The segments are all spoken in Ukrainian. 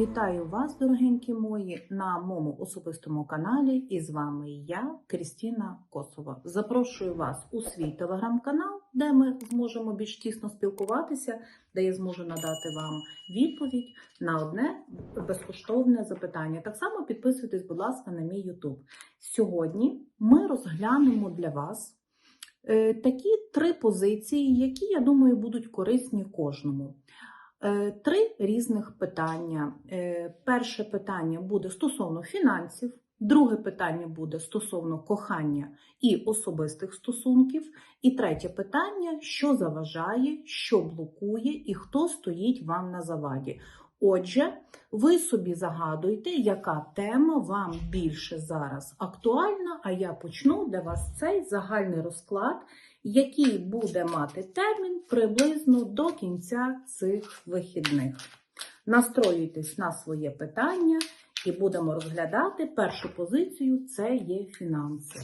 Вітаю вас, дорогенькі мої, на моєму особистому каналі. І з вами я, Крістіна Косова. Запрошую вас у свій телеграм-канал, де ми зможемо більш тісно спілкуватися, де я зможу надати вам відповідь на одне безкоштовне запитання. Так само підписуйтесь, будь ласка, на мій YouTube. Сьогодні ми розглянемо для вас е, такі три позиції, які, я думаю, будуть корисні кожному. Е, Три різних питання. Е, Перше питання буде стосовно фінансів, друге питання буде стосовно кохання і особистих стосунків, і третє питання, що заважає, що блокує і хто стоїть вам на заваді. Отже, ви собі загадуйте, яка тема вам більше зараз актуальна, а я почну для вас цей загальний розклад, який буде мати термін приблизно до кінця цих вихідних. Настроюйтесь на своє питання і будемо розглядати першу позицію це є фінанси.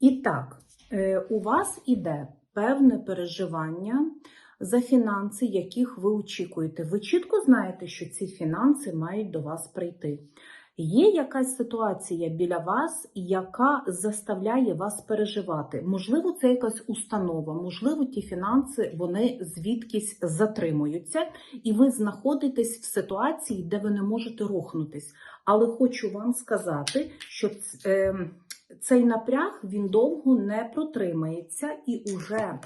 І так, е, у вас іде певне переживання за фінанси, яких ви очікуєте. Ви чітко знаєте, що ці фінанси мають до вас прийти. Є якась ситуація біля вас, яка заставляє вас переживати. Можливо, це якась установа, можливо, ті фінанси вони звідкись затримуються, і ви знаходитесь в ситуації, де ви не можете рухнутись. Але хочу вам сказати, що е, цей напряг він довго не протримається і уже.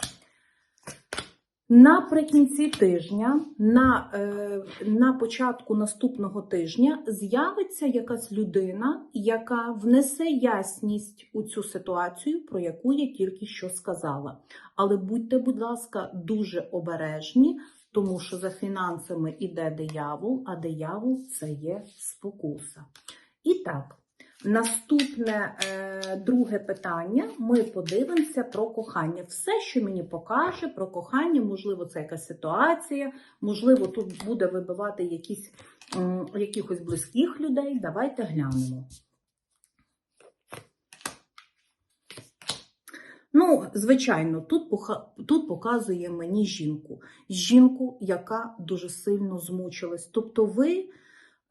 Наприкінці тижня, на, е, на початку наступного тижня, з'явиться якась людина, яка внесе ясність у цю ситуацію, про яку я тільки що сказала. Але будьте, будь ласка, дуже обережні, тому що за фінансами іде диявол, а диявол це є спокуса. І так. Наступне е, друге питання. Ми подивимося про кохання. Все, що мені покаже про кохання, можливо, це якась ситуація, можливо, тут буде вибивати якісь, м, якихось близьких людей. Давайте глянемо. Ну, звичайно, тут, тут показує мені жінку. Жінку, яка дуже сильно змучилась. Тобто ви.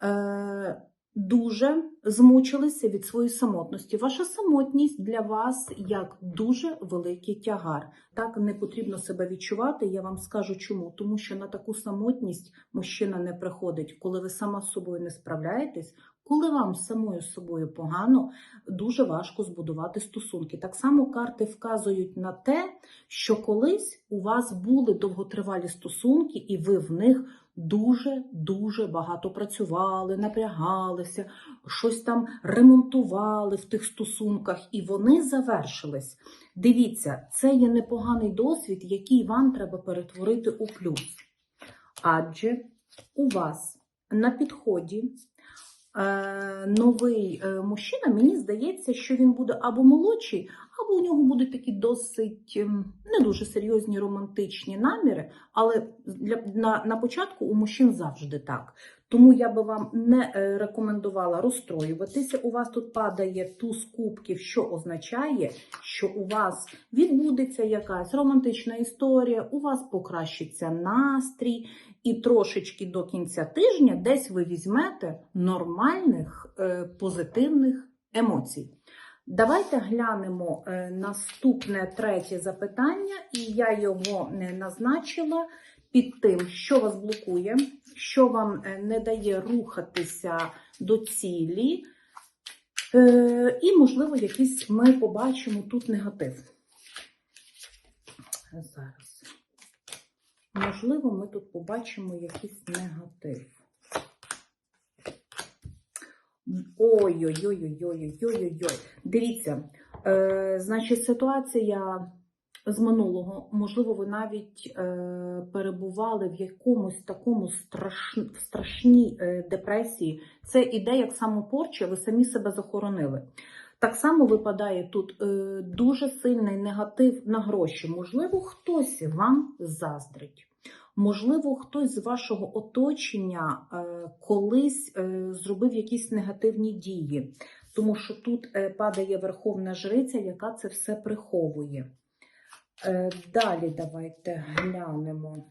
Е, дуже змучилися від своєї самотності. Ваша самотність для вас як дуже великий тягар. Так не потрібно себе відчувати. Я вам скажу чому. Тому що на таку самотність мужчина не приходить, коли ви сама з собою не справляєтесь. Коли вам самою собою погано, дуже важко збудувати стосунки. Так само карти вказують на те, що колись у вас були довготривалі стосунки, і ви в них дуже-дуже багато працювали, напрягалися, щось там ремонтували в тих стосунках, і вони завершились. Дивіться, це є непоганий досвід, який вам треба перетворити у плюс. Адже у вас на підході новий е, мужчина, мені здається, що він буде або молодший, або у нього будуть такі досить ем, не дуже серйозні романтичні наміри, але для, на, на початку у мужчин завжди так. Тому я би вам не е, рекомендувала розстроюватися. У вас тут падає туз кубків, що означає, що у вас відбудеться якась романтична історія, у вас покращиться настрій, і трошечки до кінця тижня десь ви візьмете нормальних е, позитивних емоцій. Давайте глянемо е, наступне третє запитання, і я його не назначила під тим, що вас блокує, що вам е, не дає рухатися до цілі. Е, І, можливо, якийсь ми побачимо тут негатив. Зараз. Можливо, ми тут побачимо якийсь негатив. Ой-ой-ой-ой-ой-ой-ой-ой. Дивіться, е, значить, ситуація з минулого, можливо, ви навіть е, перебували в якомусь такому страш... страшній е, депресії. Це іде як самопорча, ви самі себе захоронили. Так само випадає тут е, дуже сильний негатив на гроші. Можливо, хтось вам заздрить. Можливо, хтось з вашого оточення е, колись е, зробив якісь негативні дії, тому що тут е, падає верховна жриця, яка це все приховує. Далі давайте глянемо.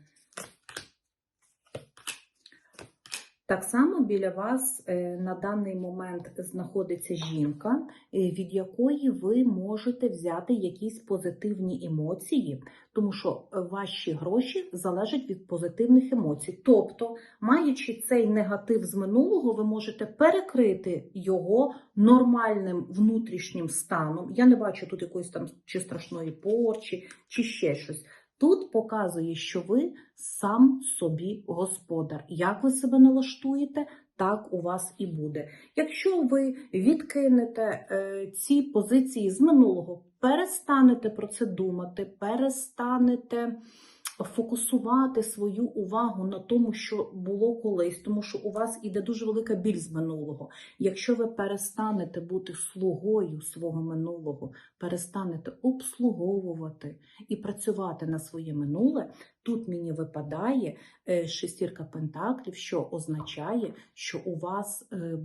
Так само біля вас е, на даний момент знаходиться жінка, е, від якої ви можете взяти якісь позитивні емоції, тому що ваші гроші залежать від позитивних емоцій. Тобто, маючи цей негатив з минулого, ви можете перекрити його нормальним внутрішнім станом. Я не бачу тут якоїсь там чи страшної порчі, чи ще щось. Тут показує, що ви сам собі господар. Як ви себе налаштуєте, так у вас і буде. Якщо ви відкинете е, ці позиції з минулого, перестанете про це думати, перестанете фокусувати свою увагу на тому, що було колись, тому що у вас іде дуже велика біль з минулого. Якщо ви перестанете бути слугою свого минулого, перестанете обслуговувати і працювати на своє минуле, тут мені випадає е, шестірка пентаклів, що означає, що у вас е,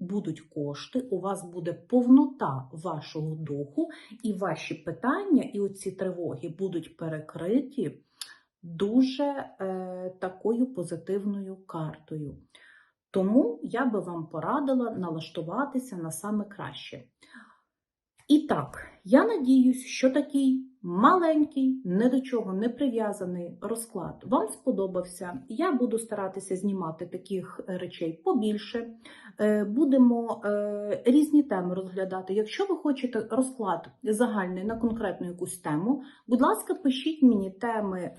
будуть кошти, у вас буде повнота вашого духу, і ваші питання, і оці тривоги будуть перекриті дуже е, такою позитивною картою. Тому я би вам порадила налаштуватися на саме краще. І так, я надіюсь, що такий маленький, ні до чого не прив'язаний розклад вам сподобався. Я буду старатися знімати таких е, речей побільше. Е, Будемо е, різні теми розглядати. Якщо ви хочете розклад загальний на конкретну якусь тему, будь ласка, пишіть мені теми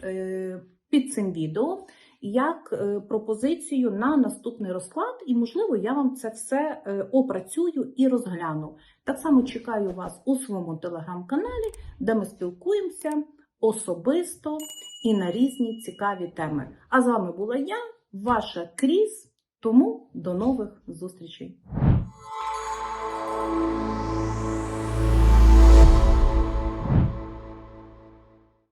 під цим відео як е, пропозицію на наступний розклад, і, можливо, я вам це все е, опрацюю і розгляну. Так само чекаю вас у своєму телеграм-каналі, де ми спілкуємося особисто і на різні цікаві теми. А з вами була я, ваша Кріс. Тому до нових зустрічей!